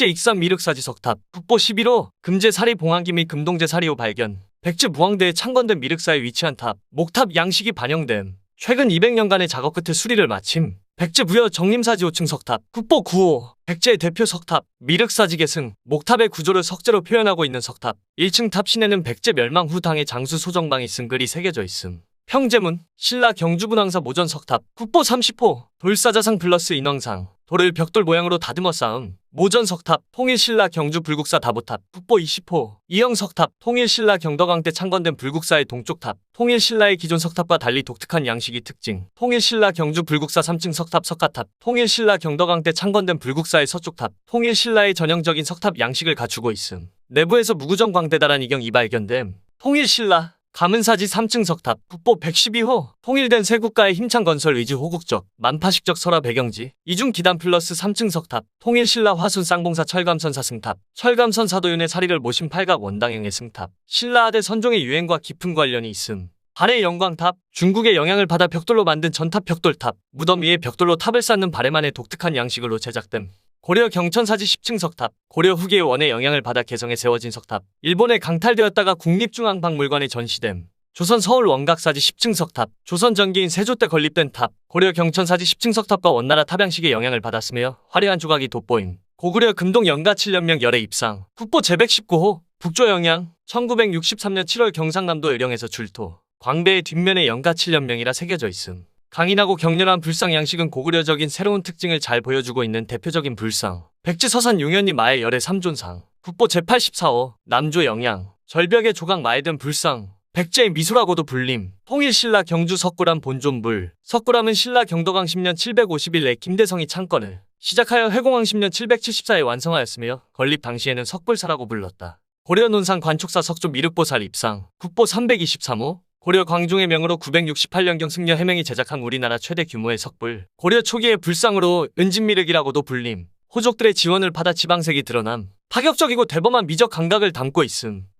백제 익산 미륵사지 석탑 국보 11호 금제 사리 봉황기 및 금동제 사리호 발견 백제 무왕대에 창건된 미륵사에 위치한 탑 목탑 양식이 반영됨. 최근 200년간의 작업 끝에 수리를 마침 백제 부여 정림사지 5층 석탑 국보 9호 백제의 대표 석탑 미륵사지 계승 목탑의 구조를 석재로 표현하고 있는 석탑. 1층 탑 시내는 백제 멸망 후 당의 장수 소정방이 쓴 글이 새겨져 있음 평제문 신라 경주분황사 모전 석탑 국보 30호 돌사자상 플러스 인왕상 돌을 벽돌 모양으로 다듬어 쌓음 모전 석탑 통일 신라 경주 불국사 다보탑 국보 20호 이영 석탑 통일 신라 경덕왕 때 창건된 불국사의 동쪽 탑 통일 신라의 기존 석탑과 달리 독특한 양식이 특징 통일 신라 경주 불국사 3층 석탑 석가탑 통일 신라 경덕왕 때 창건된 불국사의 서쪽 탑 통일 신라의 전형적인 석탑 양식을 갖추고 있음. 내부에서 무구정 광대다란 이경 이발견됨. 통일 신라 가문사지 3층 석탑, 국보 112호, 통일된 세 국가의 힘찬 건설 의지 호국적, 만파식적 설화 배경지, 이중 기단 플러스 3층 석탑, 통일 신라 화순 쌍봉사 철감선사 승탑, 철감선 사도윤의 사리를 모신 팔각 원당형의 승탑, 신라 아대 선종의 유행과 깊은 관련이 있음. 발의 영광탑, 중국의 영향을 받아 벽돌로 만든 전탑 벽돌탑, 무덤 위에 벽돌로 탑을 쌓는 발에만의 독특한 양식으로 제작됨. 고려 경천사지 10층 석탑, 고려 후기의 원의 영향을 받아 개성에 세워진 석탑, 일본에 강탈되었다가 국립중앙박물관에 전시됨. 조선 서울 원각사지 10층 석탑, 조선 전기인 세조 때 건립된 탑, 고려 경천사지 10층 석탑과 원나라 탑양식의 영향을 받았으며 화려한 조각이 돋보임. 고구려 금동 영가 7년명 열애 입상, 국보 제119호, 북조 영양, 1963년 7월 경상남도 의령에서 출토, 광배의 뒷면에 영가 7년명이라 새겨져 있음. 강인하고 격렬한 불상 양식은 고구려적인 새로운 특징을 잘 보여주고 있는 대표적인 불상. 백지서산 용현이 마의 열의 3존상. 국보 제84호, 남조 영양. 절벽에 조각 마에든 불상. 백제의 미소라고도 불림. 통일신라 경주 석굴암 본존불. 석굴암은 신라 경도강 10년 751에 김대성이 창건을 시작하여 회공왕 10년 774에 완성하였으며 건립 당시에는 석불사라고 불렀다. 고려 논산 관촉사 석조 미륵보살 입상. 국보 323호. 고려 광종의 명으로 968년경 승려 해명이 제작한 우리나라 최대 규모의 석불. 고려 초기의 불상으로 은진미륵이라고도 불림. 호족들의 지원을 받아 지방색이 드러남. 파격적이고 대범한 미적 감각을 담고 있음.